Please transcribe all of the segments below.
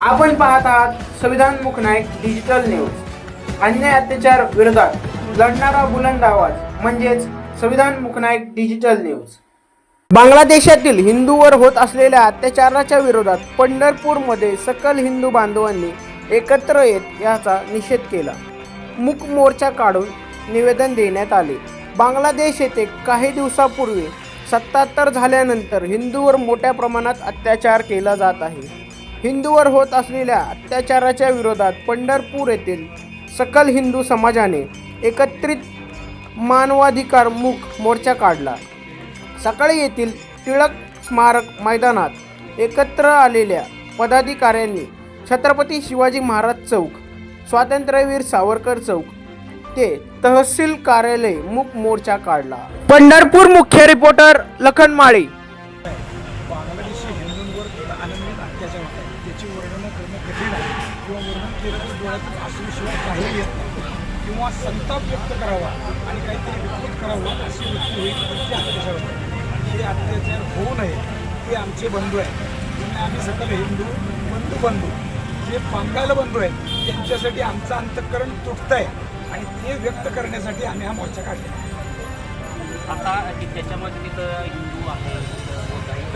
आपण पाहत आहात संविधान मुख नाईक डिजिटल न्यूज अन्याय अत्याचार विरोधात लढणारा बुलंद आवाज म्हणजेच Samvidhan Mukhnayak digital news बांगलादेशातील हिंदूवर होत असलेल्या अत्याचाराच्या विरोधात पंढरपूरमध्ये सकल हिंदू बांधवांनी एकत्र येत याचा निषेध केला. मूक मोर्चा काढून निवेदन देण्यात आले. बांगलादेश येथे काही दिवसापूर्वी सत्तात्तर झाल्यानंतर हिंदूवर मोठ्या प्रमाणात अत्याचार केला जात आहे. हिंदूवर होत असलेल्या अत्याचाराच्या विरोधात पंढरपूर येथील सकल हिंदू समाजाने एकत्रित मानवाधिकार मुख मोर्चा काढला. सकाळी येथील टिळक स्मारक मैदानात एकत्र आलेल्या पदाधिकाऱ्यांनी छत्रपती शिवाजी महाराज चौक स्वातंत्र्यवीर सावरकर चौक ते तहसील कार्यालय मुख मोर्चा काढला. पंढरपूर मुख्य रिपोर्टर लखन माळी. बांगलादेशी हिंदूंवर अत्याचार होत आहे त्याची वर्णनं करणं कठीण आहे. किंवा वर्णन केलं तर डोळ्यातून असूशिवाय काही येत नाही. किंवा संताप व्यक्त करावा आणि काहीतरी विकृत करावं अशी व्यक्ती होईल तर ते अत्याचार होतात हे अत्याचार होऊ नये. ते आमचे बंधू आहेत. आम्ही सकल हिंदू बंधू बंधू जे पांगायला बंधू आहेत त्यांच्यासाठी आमचं अंतःकरण तुटतं आहे. आणि ते व्यक्त करण्यासाठी आम्ही हा मोर्चा काढला आता त्याच्यामध्ये तिथं हिंदू आहे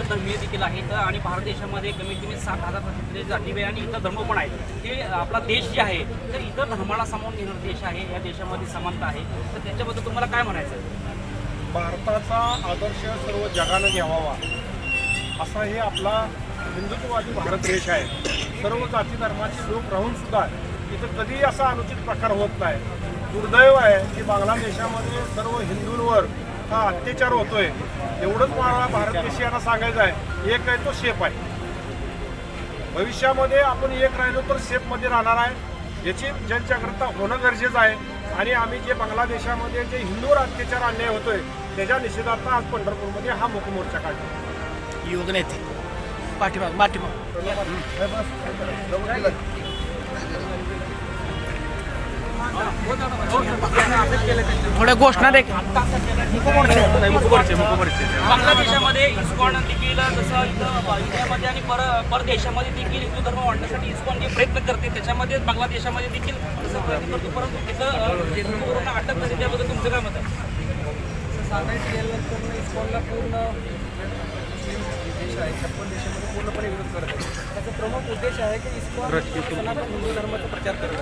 धर्मीय देखील आहेत आणि भारत देशामध्ये कमीत कमी सात हजार तिथले जाती आणि इतर धर्म पण आहेत. ते आपला देश जे आहे तर इतर धर्माला सामावून घेणारा देश आहे या देशामध्ये समानता आहे. तर त्याच्याबद्दल तुम्हाला काय म्हणायचं आहे? भारताचा आदर्श सर्व जगानं घ्यावा असा हे आपला हिंदुत्ववादी भारत देश आहे. सर्व जाती धर्माचे लोक राहून सुद्धा इथं कधीही असा अनुचित प्रकार होत नाही. दुर्दैव आहे की बांगलादेशामध्ये सर्व हिंदूंवर हा अत्याचार होतोय. एवढंच मला भारत देशीयांना सांगायचं आहे. एक आहे तो शेप आहे. भविष्यामध्ये आपण एक राहिलो तर सेफमध्ये राहणार आहे. याची जनजागृतता होणं गरजेचं आहे. आणि आम्ही जे बांगलादेशामध्ये जे हिंदूवर अत्याचार अन्याय होतोय त्याच्या निषेधार्थ आज पंढरपूरमध्ये हा मोर्चा काढला. योग नेते. पाठीमाग पाठीमाग थोड्या घोषणा दे. बांगलादेशामध्ये इस्कॉन देखील जसं इथं इंडियामध्ये आणि पर परदेशामध्ये देखील हिंदू धर्म वाढण्यासाठी इस्कॉन जे प्रयत्न करते. त्याच्यामध्ये बांगलादेशामध्ये देखील तसं प्रयत्न करतो परंतु तिथं हिंदूवरून अटक करते त्याबद्दल तुमचं काय मत आहे? सांगायचं गेलं तर इस्कॉनला पूर्ण देश आहे छप्पन देशामध्ये पूर्णपणे विरोध करत आहे त्याचा प्रमुख उद्देश आहे की इस्कॉन सनातन हिंदू धर्माचा प्रचार करत.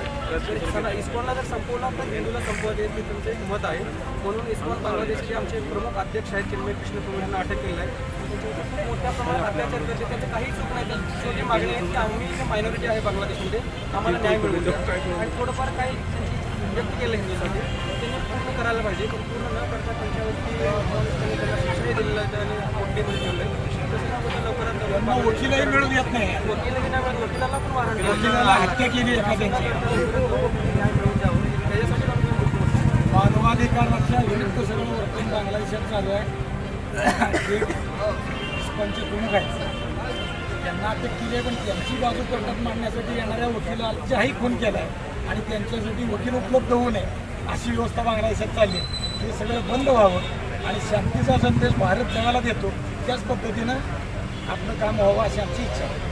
आहे सना इस्कॉनला जर संपवला तर हिंदूला संपवत येईल हे तुमचं एक मत आहे. म्हणून इस्कॉन बांगलादेशचे आमचे प्रमुख अध्यक्ष आहेत चिन्मय कृष्ण प्रभू यांना अटक केलेलं आहे. खूप मोठ्या प्रमाणात अत्याचार करते. त्याचं काही चूक नाही त्यांची मागणी आहे की आम्ही जे मायनॉरिटी आहे बांगलादेशमध्ये. आम्हाला न्याय द्या. आणि थोडंफार काही त्यांची व्यक्त केलं हिंदूसाठी. त्यांनी पूर्ण करायला पाहिजे. पण पूर्ण न करता त्यांच्यावरती त्यांनी त्यांना शिक्षणही दिलेलं आहे. त्याने कोठडीमध्ये ठेवलं आहे त्यांना वकीलही मिळू नाही. वकिलाला हत्या केली एखाद्याची. न्याय मानवाधिकाराच्या विरुद्ध सगळं वर्तन बांगलादेशात चालू आहे. एक पंच प्रमुख आहेत. त्यांना अटक केली आहे पण त्यांची बाजू कोर्टात मांडण्यासाठी येणाऱ्या वकिलाचाही खून केला आहे आणि त्यांच्यासाठी वकील उपलब्ध होऊ नये अशी व्यवस्था बांगलादेशात चालली आहे. हे सगळं बंद व्हावं आणि शांतीचा संदेश भारत जगाला देतो. त्याच पद्धतीनं आपलं काम व्हावं अशी आमची इच्छा आहे